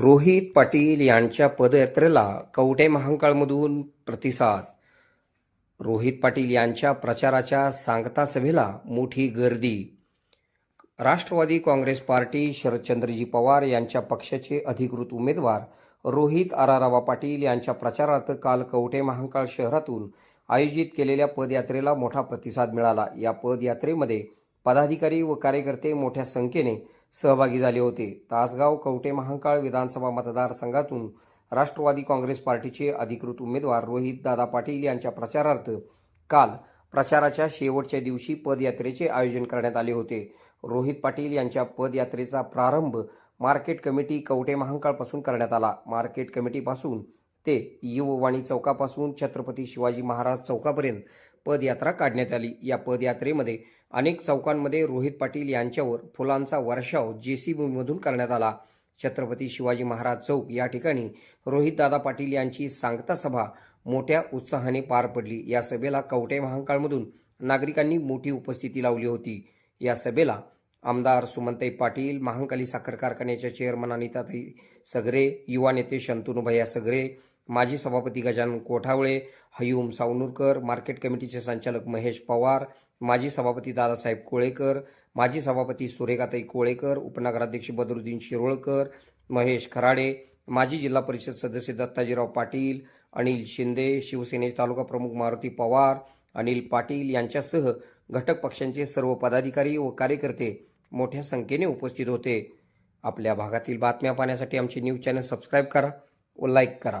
रोहित पाटील यांच्या पदयात्रेला कवठे महांकाळमधून प्रतिसाद? रोहित पाटील यांच्या प्रचाराच्या सांगता सभेला मोठी गर्दी. राष्ट्रवादी काँग्रेस पार्टी शरदचंद्रजी पवार यांच्या पक्षाचे अधिकृत उमेदवार रोहित आरारावा पाटील यांच्या प्रचारार्थ काल कवठे महांकाळ शहरातून आयोजित केलेल्या पदयात्रेला मोठा प्रतिसाद मिळाला. या पदयात्रेमध्ये पदाधिकारी व कार्यकर्ते मोठ्या संख्येने सहभागी झाले होते. तासगाव कवटे महांकाळ विधानसभा मतदारसंघातून राष्ट्रवादी काँग्रेस पार्टीचे अधिकृत उमेदवार रोहित दादा पाटील यांच्या प्रचारार्थ काल प्रचाराच्या शेवटच्या दिवशी पदयात्रेचे आयोजन करण्यात आले होते. रोहित पाटील यांच्या पदयात्रेचा प्रारंभ मार्केट कमिटी कवटे महांकाळपासून करण्यात आला. मार्केट कमिटीपासून ते युववाणी चौकापासून छत्रपती शिवाजी महाराज चौकापर्यंत पदयात्रा काढण्यात आली. या पदयात्रेमध्ये अनेक चौकांमध्ये रोहित पाटील यांच्यावर फुलांचा वर्षाव जेसीबीमधून करण्यात आला. छत्रपती शिवाजी महाराज चौक या ठिकाणी रोहितदादा पाटील यांची सांगता सभा मोठ्या उत्साहाने पार पडली. या सभेला कवटे महांकाळमधून नागरिकांनी मोठी उपस्थिती लावली होती. या सभेला आमदार सुमनताई पाटील महांकाली साखर कारखान्याच्या चेअरमन अनिताताई सगरे युवा नेते शंतनुभैया सगरे माजी सभापती गजानन कोठावळे हयूम सावनूरकर मार्केट कमिटीचे संचालक महेश पवार माजी सभापती दादासाहेब कोळेकर माजी सभापती सुरेखाताई कोळेकर उपनगराध्यक्ष बदरुद्दीन शिरोळकर महेश खराडे माजी जिल्हा परिषद सदस्य दत्ताजीराव पाटील अनिल शिंदे शिवसेनेचे तालुका प्रमुख मारुती पवार अनिल पाटील यांच्यासह घटक पक्षांचे सर्व पदाधिकारी व कार्यकर्ते मोठ्या संख्येने उपस्थित होते. आपल्या भागातील बातम्या पाहण्यासाठी आमचे न्यूज चॅनल सबस्क्राईब करा व लाईक करा.